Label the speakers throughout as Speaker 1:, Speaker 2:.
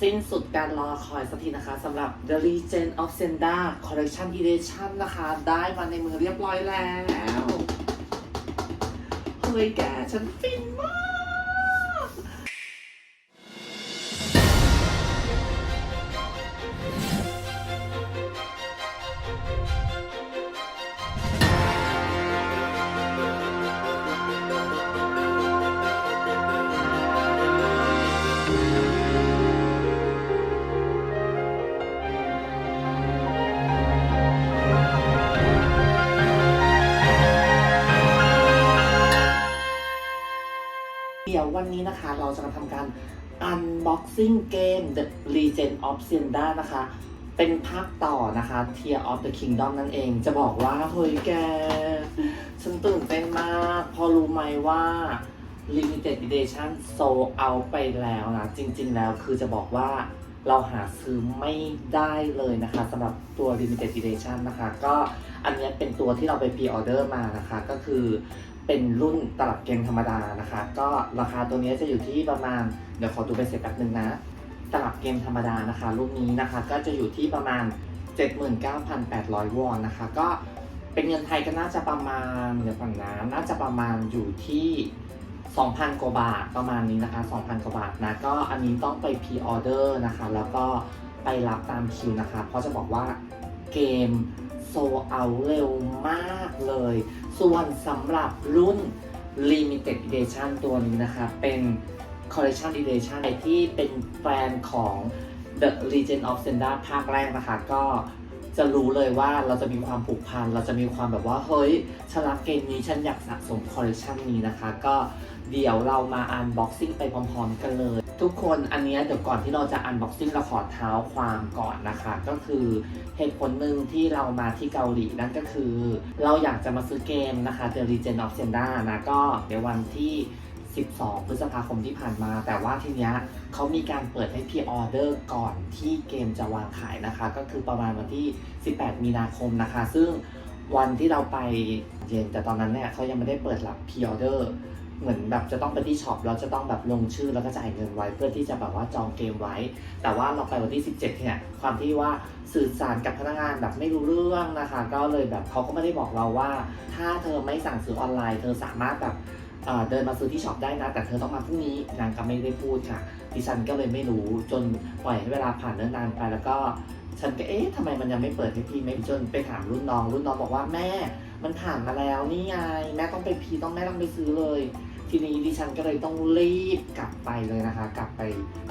Speaker 1: สิ้นสุดการรอคอยสักทีนะคะสำหรับ The Legend of Zelda Collection Edition นะคะ ได้มาในมือเรียบร้อยแล้ว เฮ้ยแกฉันฟิน เดี๋ยววันนี้นะคะเราจะมาทำการ unboxing เกม The Legend of Zelda นะคะ เป็นภาคต่อนะคะ Tear of the Kingdom นั่นเอง จะบอกว่า เฮ้ยแก ฉันตื่นเต้นมาก พอรู้ไหมว่า Limited Edition sold out ไปแล้วนะ จริง ๆ แล้วคือจะบอกว่าเราหาซื้อไม่ได้เลยนะคะสำหรับตัว Limited Edition นะคะ ก็อันนี้เป็นตัวที่เราไป pre order มานะคะ ก็คือ เป็นรุ่นตลับเกมธรรมดานะคะ ก็ราคาตัวนี้จะอยู่ที่ประมาณ เดี๋ยวขอดูไปเสร็จแป๊บนึงนะ ตลับเกมธรรมดานะคะ รุ่นนี้นะคะก็จะอยู่ที่ประมาณ 79,800 วอนนะคะ ก็เป็นเงินไทยก็น่าจะประมาณเดี๋ยวก่อนนะน่าจะประมาณอยู่ที่2,000 กว่าบาทประมาณนี้นะคะ 2,000 กว่าบาทนะ ก็อันนี้ต้องไปพ r ออเดอร์นะคะ แล้วก็ไปรับตามคิวนะคะ เพราะจะบอกว่าเกม โซเอาเร็วมากเลย ส่วนสำหรับรุ่น Limited Edition ตัวนี้นะคะ เป็น Collection Edition ที่เป็นแฟนของ The Legend of Zelda ภาคแรกนะคะก็ จะรู้เลยว่าเราจะมีความผูกพัน เราจะมีความแบบว่าเฮ้ยฉันรักเกมนี้ฉันอยากสะสมคอลเล t ชันนี้นะคะ ก็เดี๋ยวเรามาอันบ็อกซิ่งไปพร้อมๆกันเลย ทุกคนอันเนี้ยเดี๋ยวก่อนที่เราจะอันบ็อกซิ่งเราขอเท้าความก่อนนะคะ ก็คือเหตุผลหนึ่งที่เรามาที่เกาหลีนั่นก็คือ เราอยากจะมาซื้อเกมนะคะ The Legend of Zelda นะก็เดี๋ยววันที่ 12 พฤษภาคมที่ผ่านมา แต่ว่าทีเนี้ยเขามีการเปิดให้พ r ออเดอร์ก่อนที่เกมจะวางขายนะคะ ก็คือประมาณวันที่ 18 มีนาคมนะคะ ซึ่งวันที่เราไปเย็นแต่ตอนนั้นเนี่ยเขายังไม่ได้เปิดรับพ r ออเดอร์เหมือนแบบจะต้องไปที่ช็อปแล้วจะต้องแบบลงชื่อแล้วก็จ่ายเงินไว้ เพื่อที่จะแบบว่าจองเกมไว้ แต่ว่าเราไปวันที่ 17 เนี่ยความที่ว่าสื่อสารกับพนักงานแบบไม่รู้เรื่องนะคะ ก็เลยแบบเขาก็ไม่ได้บอกเราว่า ถ้าเธอไม่สั่งซื้อออนไลน์ เธอสามารถแบบ เดินมาซื้อที่ช็อปได้นะ แต่เธอต้องมาพรุ่งนี้นางก็ไม่ได้พูดค่ะ ดิฉันก็เลยไม่รู้จนปล่อยให้เวลาผ่านเนิ่นนานไปแล้วก็ฉันก็เอ๊ะทำไมมันยังไม่เปิดให้พี่ไม่จนไปถามรุ่นน้อง รุ่นน้องบอกว่าแม่ มันผ่านมาแล้วนี่ไงแม่ต้องไปพีต้องแม่ต้องไปซื้อเลย ทีนี้ดิฉันก็เลยต้องรีบกลับไปเลยนะคะ กลับไป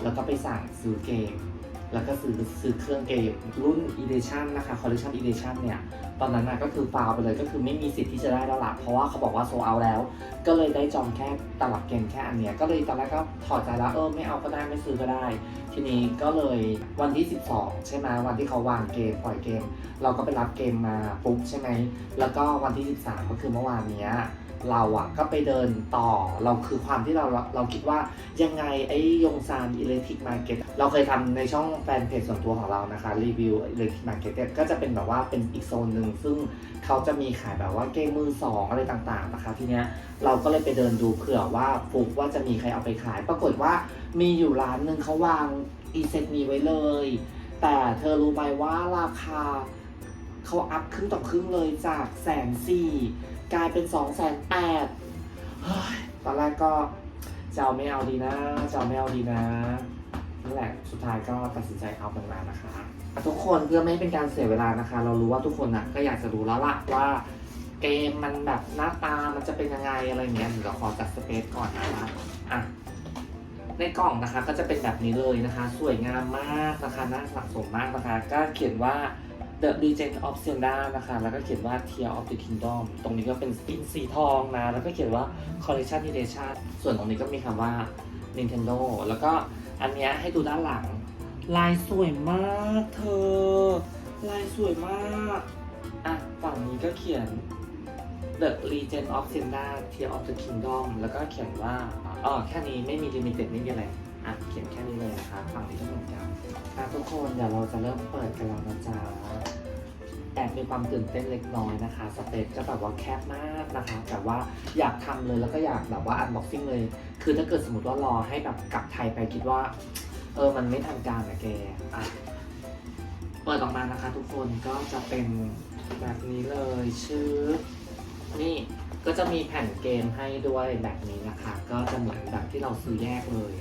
Speaker 1: แล้วก็ไปสั่งซื้อเกม แล้วก็ซื้อซื้อเครื่องเกมรุ่น Edition นะคะ Collection Edition เนี่ย ตอนนั้นนะก็คือฟาวไปเลยก็คือไม่มีสิทธิ์ที่จะได้แล้วละเพราะว่าเขาบอกว่าโซเอาแล้ว ก็เลยได้จองแค่ตลับเกมแค่อันเนี้ย ก็เลยตอนแรกก็ถอดใจแล้วเออไม่เอาก็ได้ไม่ซื้อก็ได้ ทีนี้ก็เลยวันที่ 12 ใช่ไหมวันที่เขาวางเกมปล่อยเกม เราก็ไปรับเกมมาปุ๊บใช่ไหมแล้วก็วันที่ 13 ก็คือเมื่อวานเนี้ยเราอะก็ไปเดินต่อเราคือความที่เราเราคิดว่ายังไงไอ้ยงซานอิเล็กทริกมาเก็ต เราเคยทำในช่องแฟนเพจส่วนตัวของเรานะคะ รีวิวเล็กทริกมาร์เก็ตก็จะเป็นแบบว่าเป็นอีกโซนหนึ่ง ซึ่งเขาจะมีขายแบบว่าเกมมือสองอะไรต่างๆนะคะ ทีเนี้ยเราก็เลยไปเดินดูเผื่อว่าฟุกว่าจะมีใครเอาไปขาย ปรากฏว่ามีอยู่ร้านหนึ่งเขาวางอีเซตนี้ไว้เลย แต่เธอรู้ไหมว่าราคาเขาอัพครึ่งต่อครึ่งเลยจากแสนสี่กลายเป็นสองแสนแปดตอนแรกก็จะเอาไม่เอาดีนะจะเอาไม่เอาดีนะ นั่นแหละสุดท้ายก็ตัดสินใจเอาเป็นมานะคะทุกคนเพื่อไม่ให้เป็นการเสียเวลานะคะ เรารู้ว่าทุกคนอะก็อยากจะรู้แล้วล่ะว่าเกมมันแบบหน้าตามันจะเป็นยังไงอะไรเงี้ยเดี๋ยวเราขอจัดสเปซก่อนนะคะอะในกล่องนะคะก็จะเป็นแบบนี้เลยนะคะ สวยงามมากนะคะน่าสะสมมากนะคะ ก็เขียนว่า The Legend of Zelda นะคะ แล้วก็เขียนว่า Tear of the Kingdom ตรงนี้ก็เป็นสปินสีทองนะ แล้วก็เขียนว่า Collection Edition ส่วนตรงนี้ก็มีคำว่า Nintendo แล้วก็ อันเนี้ยให้ดูด้านหลัง ลายสวยมากเธอ ลายสวยมาก อะ ฝั่งนี้ก็เขียน The Legend of Zelda Tear of the Kingdom แล้วก็เขียนว่าอ๋อแค่นี้ไม่มี Limited ไม่มีอะไร อะ เขียนแค่นี้เลยนะคะฝั่งนี้ก็เหมือนกันอะทุกคนเดี๋ยวเราจะเริ่มเปิดกันแล้วนะจ๊ะแอบมีความตื่นเต้นเล็กน้อยนะคะ สเปซก็แบบว่าแคบมากนะคะ แต่ว่าอยากทำเลยแล้วก็อยากแบบว่าอันบ็อกซิ่งเลย คือถ้าเกิดสมมติว่ารอให้แบบกลับไทยไปคิดว่า เออมันไม่ทันการนะแกอะเปิดออกมานะคะ ทุกคนก็จะเป็นแบบนี้เลยชื่อ นี่ก็จะมีแผ่นเกมให้ด้วยแบบนี้นะคะ ก็จะเหมือนแบบที่เราซื้อแยกเลย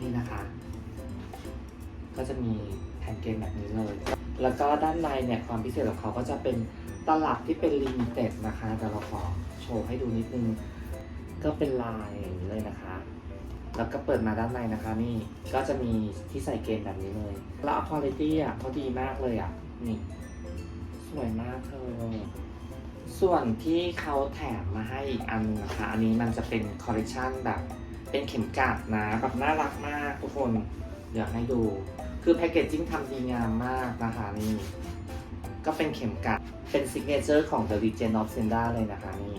Speaker 1: นี่นะคะ ก็จะมีแผ่นเกมแบบนี้เลย แล้วก็ด้านในเนี่ยความพิเศษของเขาก็จะเป็นตลับที่เป็นลิมิเต็ดนะคะเดี๋ยวเราขอโชว์ให้ดูนิดนึง ก็เป็นลายเลยนะคะ แล้วก็เปิดมาด้านในนะคะ นี่ก็จะมีที่ใส่เกมแบบนี้เลย แล้วคุณภาพอะเขาดีมากเลยอะ นี่ สวยมากเธอส่วนที่เขาแถมมาให้อีกอันนะคะ อันนี้มันจะเป็นคอลเลกชันแบบ เป็นเข็มกลัดนะแบบน่ารักมากทุกคนอยากให้ดู คือแพคเกจจิ้งทำดีงามมากนะคะนี่ ก็เป็นเข็มกลัด เป็นซิกเนเจอร์ของ The Legend of Zelda เลยนะคะนี่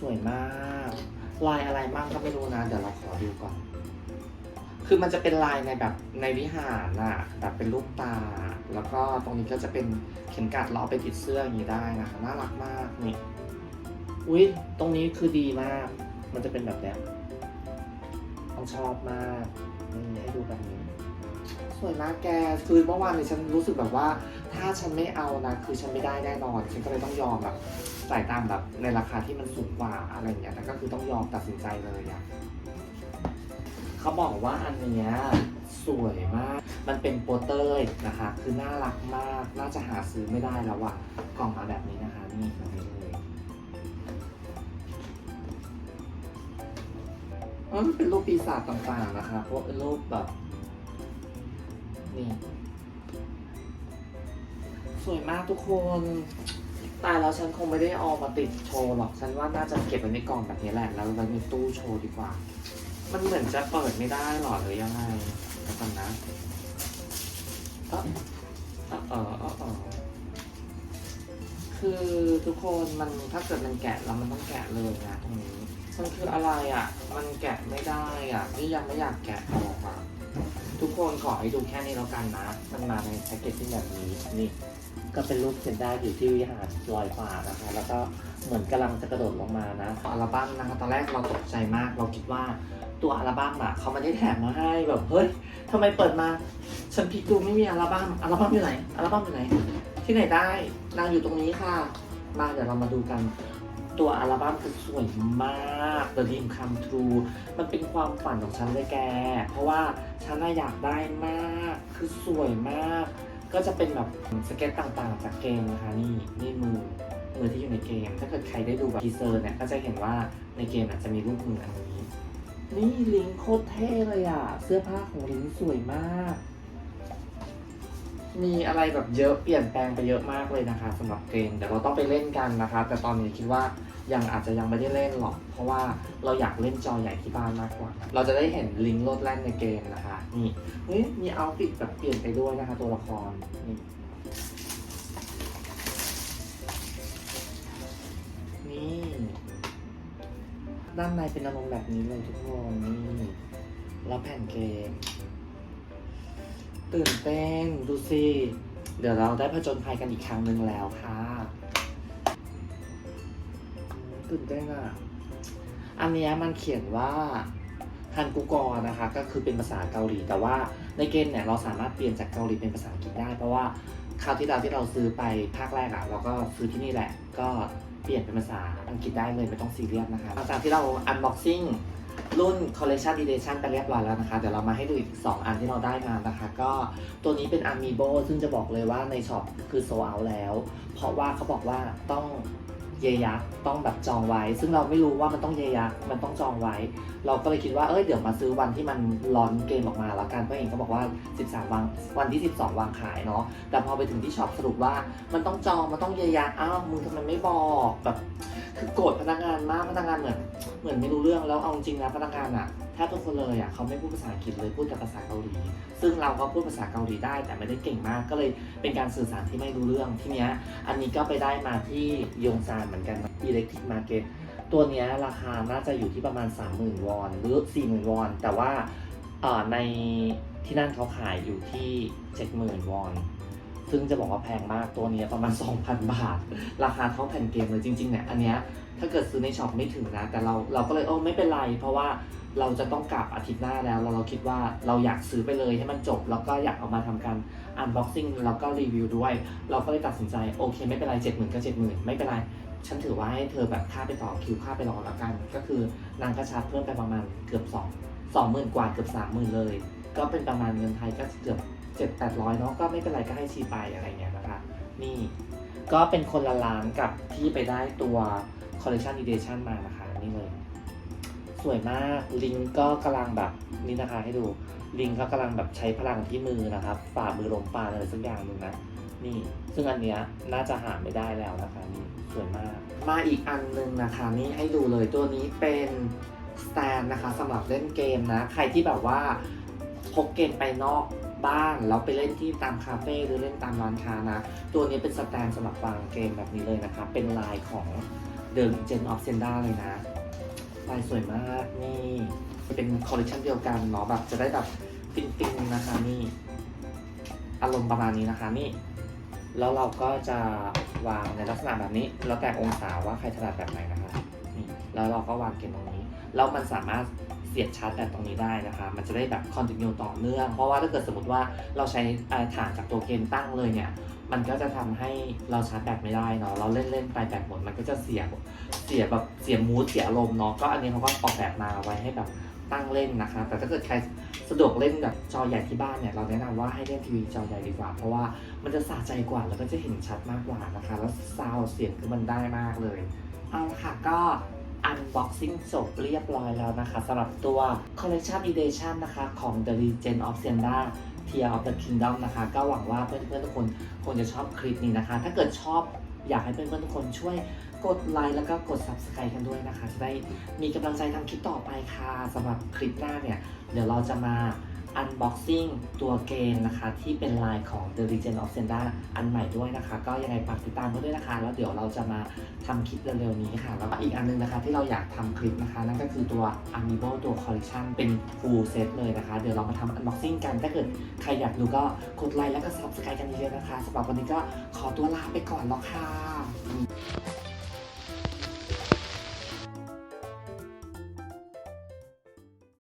Speaker 1: สวยมาก ลายอะไรบ้างก็ไม่รู้นะเดี๋ยวเราขอดูก่อน คือมันจะเป็นลายในแบบในวิหารน่ะแบบเป็นรูปตา แล้วก็ตรงนี้ก็จะเป็นเข็มกลัดเราเอาไปติดเสื้ออย่างนี้ได้นะคะน่ารักมากนี่อุ้ยตรงนี้คือดีมาก มันจะเป็นแบบเนี้ยต้องชอบมากนี่ให้ดูแบบนี้สวยมากแกคือเมื่อวานเนี่ยฉันรู้สึกแบบว่า ถ้าฉันไม่เอานะคือฉันไม่ได้แน่นอน ฉันก็เลยต้องยอมแบบ จ่ายตามแบบในราคาที่มันสูงกว่าอะไรอย่างเงี้ยแต่ก็คือต้องยอมตัดสินใจเลยอะเขาบอกว่าอันเนี้ยสวยมาก มันเป็นโปสเตอร์เล็กนะคะ คือน่ารักมาก น่าจะหาซื้อไม่ได้แล้วอะกล่องมาแบบนี้นะคะ นี่แบบนี้เลยมันเป็นรูปปีศาจต่างๆนะคะพวกรูปแบบนี่ สวยมากทุกคน ตายแล้วฉันคงไม่ได้เอามาติดโชว์หรอก ฉันว่าน่าจะเก็บไว้ในกล่องแบบนี้แหละ แล้วไว้ในตู้โชว์ดีกว่า มันเหมือนจะเปิดไม่ได้หรอหรือยังไงเดี๋ยวก่อนนะเออเออเออเออเออคือทุกคนมันถ้าเกิดมันแกะแล้วมันต้องแกะเลยนะตรงนี้มันคืออะไรอะ มันแกะไม่ได้อะนี่ยังไม่อยากแกะออกอะทุกคนขอให้ดูแค่นี้แล้วกันนะ มันมาในแพ็กเกจที่แบบนี้นี่ ก็เป็นรูปเซนด้าอยู่ที่วิหารลอยฟ้านะคะ แล้วก็เหมือนกำลังจะกระโดดลงมานะอัลบั้มนะคะตอนแรกเราตกใจมาก เราคิดว่าตัวอัลบั้มอะเขาไม่ได้แถมมาให้แบบเฮ้ยทำไมเปิดมา ฉันพลิกดูไม่มีอัลบั้มอัลบั้มอยู่ไหนอัลบั้มอยู่ไหน ที่ไหนได้นางอยู่ตรงนี้ค่ะ มาเดี๋ยวเรามาดูกันตัวอัลบั้มคือสวยมาก The Dream Come True มันเป็นความฝันของฉันเลยแก เพราะว่าฉันอยากได้มาก คือสวยมาก ก็จะเป็นแบบสเก็ตต่างๆ จากเกมนะคะนี่นี่มือมือที่อยู่ในเกม ถ้าเกิดใครได้ดูแบบทีเซอร์เนี่ยก็จะเห็นว่าในเกมอาจจะมีรูปมืออันนี้ นี่ลิงโคตรเท่เลยอะ เสื้อผ้าของลิงสวยมาก มีอะไรแบบเยอะเปลี่ยนแปลงไปเยอะมากเลยนะคะสำหรับเกมเดี๋ยวเราต้องไปเล่นกันนะคะ แต่ตอนนี้คิดว่ายังอาจจะยังไม่ได้เล่นหรอก เพราะว่าเราอยากเล่นจอใหญ่ที่บ้านมากกว่า เราจะได้เห็นลิงก์โลดแล่นในเกมนะคะ นี่เฮ้ยมีเอาฟิตแบบเปลี่ยนไปด้วยนะคะ ตัวละครนี่นี่ด้านในเป็นอารมณ์แบบนี้เลยทุกคนนี่แล้วแผ่นเกม ตื่นเต้นดูสิเดี๋ยวเราได้ผจญภัยกันอีกครั้งหนึ่งแล้วค่ะ ตื่นเต้นอะ อันนี้มันเขียนว่าฮันกุกอนะคะ ก็คือเป็นภาษาเกาหลี แต่ว่าในเกมเนี่ยเราสามารถเปลี่ยนจากเกาหลีเป็นภาษาอังกฤษได้ เพราะว่าคราวที่เราที่เราซื้อไปภาคแรกอะเราก็ซื้อที่นี่แหละ ก็เปลี่ยนเป็นภาษาอังกฤษได้เลยไม่ต้องซีเรียสนะคะหลังจากที่เราอันบ็อกซิ่ง รุ่น Collection Edition ไปเรียบร้อยแล้วนะคะ เดี๋ยวเรามาให้ดูอีก 2 อันที่เราได้มานะคะ ก็ตัวนี้เป็น Amiibo ซึ่งจะบอกเลยว่าในช็อปคือโซเอาแล้ว เพราะว่าเขาบอกว่าต้องเยยักษ์ต้องแบบจองไว้ ซึ่งเราไม่รู้ว่ามันต้องเยยักษ์มันต้องจองไว้ เราก็เลยคิดว่าเอ้ยเดี๋ยวมาซื้อวันที่มันร้อนเกมออกมาแล้วกันเพราะเองก็บอกว่า 13 วันวันที่ 12 วางขายเนาะแต่พอไปถึงที่ช็อปสรุปว่ามันต้องจองมันต้องเยยักษ์อ้าวมึงทำไมไม่บอกแบบ คือโกรธพนักงานมากพนักงานเหมือนเหมือนไม่รู้เรื่องแล้วเอาจริงนะพนักงานอะแทบทุกคนเลยอะเขาไม่พูดภาษาอังกฤษเลยพูดแต่ภาษาเกาหลี ซึ่งเราก็พูดภาษาเกาหลีได้ แต่ไม่ได้เก่งมากก็เลยเป็นการสื่อสารที่ไม่รู้เรื่องทีเนี้ยอันนี้ก็ไปได้มาที่ยงซานเหมือนกัน Electric Market ตัวเนี้ยราคาน่าจะอยู่ที่ประมาณ 30,000 วอนหรือ 40,000 วอน แต่ว่าเอ่อในที่นั่นเขาขายอยู่ที่ 70,000 วอน ซึ่งจะบอกว่าแพงมากตัวนี้ประมาณ 2,000 บาท ราคาเท่าแผ่นเกมเลยจริงๆเนี่ยอันเนี้ยถ้าเกิดซื้อในช็อปไม่ถึงนะ แต่เราเราก็เลยโอ้ไม่เป็นไร เพราะว่าเราจะต้องกลับอาทิตย์หน้าแล้วแล้วเราคิดว่าเราอยากซื้อไปเลยให้มันจบ แล้วก็อยากเอามาทำการอันบ็อกซิ่งแล้วก็รีวิวด้วย เราก็เลยตัดสินใจโอเค ไม่เป็นไรเจ็ดหมื่นก็เจ็ดหมื่นไม่เป็นไร ฉันถือว่าให้เธอแบบค่าไปต่อคิวค่าไปรอแล้วกัน ก็คือนางก็ชาร์จเพิ่มไปประมาณเกือบสองสองหมื่นกว่าเกือบสามหมื่นเลย ก็เป็นประมาณเงินไทยก็เกือบ เจ็ดแปดร้อยเนาะก็ไม่เป็นไรก็ให้ชีไปอะไรเงี้ยนะคะ นี่ก็เป็นคนละล้านกับที่ไปได้ตัว collection edition มานะคะ นี่เลย สวยมากลิงก็กำลังแบบนี่นะคะให้ดูลิงก็กำลังแบบใช้พลังที่มือนะครับฝ่ามือลมปานอะไรสักอย่างหนึ่งนะนี่ ซึ่งอันเนี้ยน่าจะหาไม่ได้แล้วนะคะนี่สวยมาก มาอีกอันหนึงนะคะ นี่ให้ดูเลยตัวนี้เป็นสแตนนะคะสำหรับเล่นเกมนะ ใครที่แบบว่าพกเกมไปนอก บ้านแล้วไปเล่นที่ตามคาเฟ่หรือเล่นตามร้านค้านะ ตัวนี้เป็นสแตนสำหรับวางเกมแบบนี้เลยนะคะ เป็นลายของ The Legend of Zelda เลยนะ ลายสวยมากนี่เป็นคอลเลคชันเดียวกันเนาะแบบจะได้แบบฟินๆนะคะนี่อารมณ์ประมาณนี้นะคะนี่ แล้วเราก็จะวางในลักษณะแบบนี้ แล้วแต่องศาว่าใครถนัดแบบไหนนะคะนี่แล้วเราก็วางเกมตรงนี้แล้วมันสามารถ เสียบชาร์จแบตตรงนี้ได้นะคะ มันจะได้แบบคอนติเนียต่อเนื่อง เพราะว่าถ้าเกิดสมมติว่าเราใช้ฐานจากตัวเกมตั้งเลยเนี่ย มันก็จะทำให้เราชาร์จแบตไม่ได้เนาะ เราเล่นเล่นไปแบตหมด มันก็จะเสียเสียแบบเสียมูดเสียอารมณ์เนาะ ก็อันนี้เขาก็ออกแบบมาไว้ให้แบบตั้งเล่นนะคะ แต่ถ้าเกิดใครสะดวกเล่นแบบจอใหญ่ที่บ้านเนี่ย เราแนะนำว่าให้เล่นทีวีจอใหญ่ดีกว่า เพราะว่ามันจะสะใจกว่า แล้วก็จะเห็นชัดมากกว่านะคะ แล้วซาวด์เสียงคือมันได้มากเลย เอาละค่ะก็ unboxing จบเรียบร้อยแล้วนะคะสำหรับตัว collection edition นะคะของ The Legend of Zelda Tear of the Kingdom นะคะ ก็หวังว่าเพื่อนๆทุกคนคงจะชอบคลิปนี้นะคะ ถ้าเกิดชอบอยากให้เพื่อนๆทุกคนช่วยกดไลค์แล้วก็กด subscribe กันด้วยนะคะ จะได้มีกำลังใจทำคลิปต่อไปค่ะสำหรับคลิปหน้าเนี่ย เดี๋ยวเราจะมา unboxing ตัวเกมนะคะ ที่เป็นลายของ The Legend of Zelda อันใหม่ด้วยนะคะ ก็ยังไงฝากติดตามกันด้วยนะคะ แล้วเดี๋ยวเราจะมาทำคลิปเร็วๆนี้ค่ะ แล้วก็อีกอันนึงนะคะที่เราอยากทำคลิปนะคะ นั่นก็คือตัว Amiibo ตัว Collection เป็น full set เลยนะคะ เดี๋ยวเรามาทำ unboxing กัน ถ้าเกิดใครอยากดูก็กดไลค์แล้วก็ subscribe กันเยอะๆนะคะสำหรับวันนี้ก็ขอตัวลาไปก่อนแล้วค่ะ